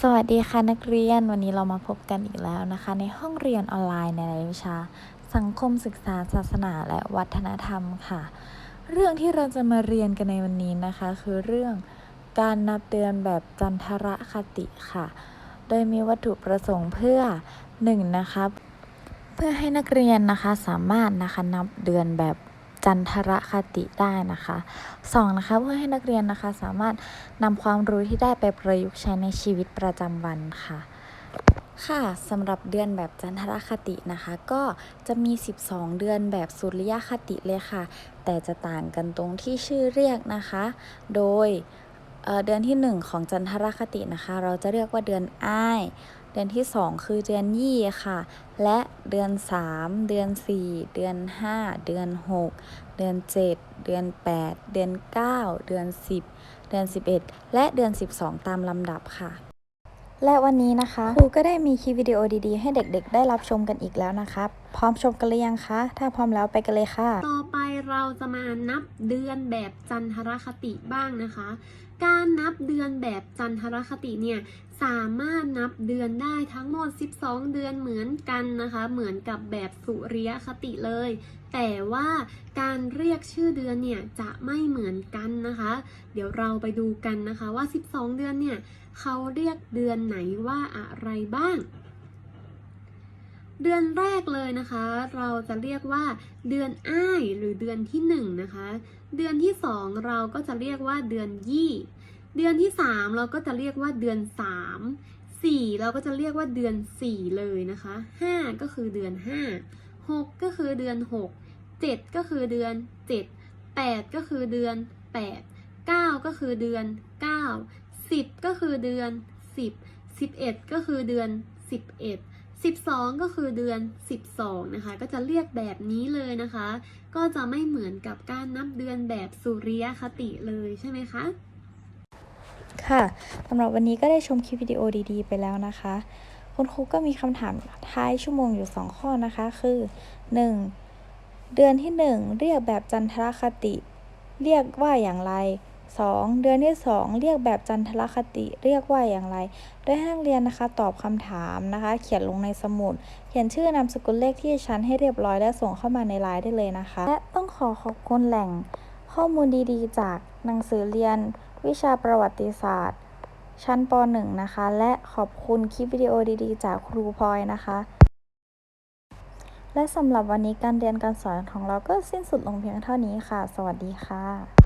สวัสดีค่ะนักเรียนวันนี้เรามาพบกันอีกแล้วนะคะ ในห้องเรียนออนไลน์ในรายวิชา สังคมศึกษาศาสนาและวัฒนธรรมค่ะ เรื่องที่เราจะมาเรียนกันในวันนี้นะคะ คือเรื่องการนับเดือนแบบจันทรคติค่ะ โดยมีวัตถุประสงค์เพื่อหนึ่งนะคะเพื่อให้นักเรียนนะคะสามารถนะคะนับเดือนแบบ จันทรคติได้นะคะสองนะคะเพื่อให้นักเรียนนะคะสามารถนำความรู้ที่ได้ไปประยุกต์ใช้ในชีวิตประจำวันค่ะค่ะสำหรับเดือนแบบจันทรคตินะคะ ก็จะมี 12 เดือนแบบสุริยคติเลยค่ะ แต่จะต่างกันตรงที่ชื่อเรียกนะคะ โดยเเดือนที่ 1 ของจันทรคตินะคะ เราจะเรียกว่าเดือนอ้าย เดือนที่ 2 คือเดือนยี่ค่ะ และเดือน 3 เดือน 4 เดือน 5 เดือน 6 เดือน 7 เดือน 8 เดือน 9 เดือน 10 เดือน 11 และเดือน 12 ตามลำดับค่ะและวันนี้นะคะครูก็ได้มีคลิปวิดีโอดีๆ ให้เด็กๆ ได้รับชมกันอีกแล้วนะคะพร้อมชมกันหรือยังคะ ถ้าพร้อมแล้วไปกันเลยค่ะ ต่อไปเราจะมานับเดือนแบบจันทรคติบ้างนะคะ การนับเดือนแบบจันทรคติเนี่ย สามารถนับเดือนได้ทั้งหมด 12 เดือนเหมือนกันนะคะ เหมือนกับแบบสุริยคติเลย แต่ว่าการเรียกชื่อเดือนเนี่ยจะไม่เหมือนกันนะคะ เดี๋ยวเราไปดูกันนะคะว่า 12 เดือนเนี่ยเขาเรียกเดือนไหนว่าอะไรบ้าง เดือนแรกเลยนะคะ เราจะเรียกว่าเดือนอ้ายหรือเดือนที่หนึ่งนะคะ เดือนที่สองเราก็จะเรียกว่าเดือนยี่ เดือนที่สามเราก็จะเรียกว่าเดือนสามสี่เราก็จะเรียกว่าเดือนสี่เลยนะคะห้าก็คือเดือนห้าหกก็คือเดือนหกเจ็ดก็คือเดือนเจ็ดแปดก็คือเดือนแปดเก้าก็คือเดือนเก้าสิบก็คือเดือนสิบสิบเอ็ดก็คือเดือนสิบเอ็ด12 ก็คือเดือน 12 นะคะ ก็จะเรียกแบบนี้เลยนะคะ ก็จะไม่เหมือนกับการนับเดือนแบบสุริยคติเลยใช่ไหมคะ ค่ะสำหรับวันนี้ก็ได้ชมคลิปวิดีโอดีๆ ไปแล้วนะคะ คุณครูก็มีคำถามท้ายชั่วโมงอยู่ 2 ข้อนะคะ คือ 1. เดือนที่ 1 เรียกแบบจันทรคติ เรียกว่าอย่างไร 2. เดือนที่ 2 เรียกแบบจันทรคติเรียกว่าอย่างไร โดยให้นักเรียนนะคะตอบคำถามนะคะ เขียนลงในสมุด เขียนชื่อนามสกุลเลขที่ชั้นให้เรียบร้อยและส่งเข้ามาในไลน์ได้เลยนะคะ และต้องขอขอบคุณแหล่ง ข้อมูลดีๆ จากหนังสือเรียน วิชาประวัติศาสตร์ ชั้นป .1 นะคะ และขอบคุณคลิปวิดีโอดีๆ จากครูพลอยนะคะ และสำหรับวันนี้การเรียนการสอนของเราก็สิ้นสุดลงเพียงเท่านี้ค่ะ สวัสดีค่ะ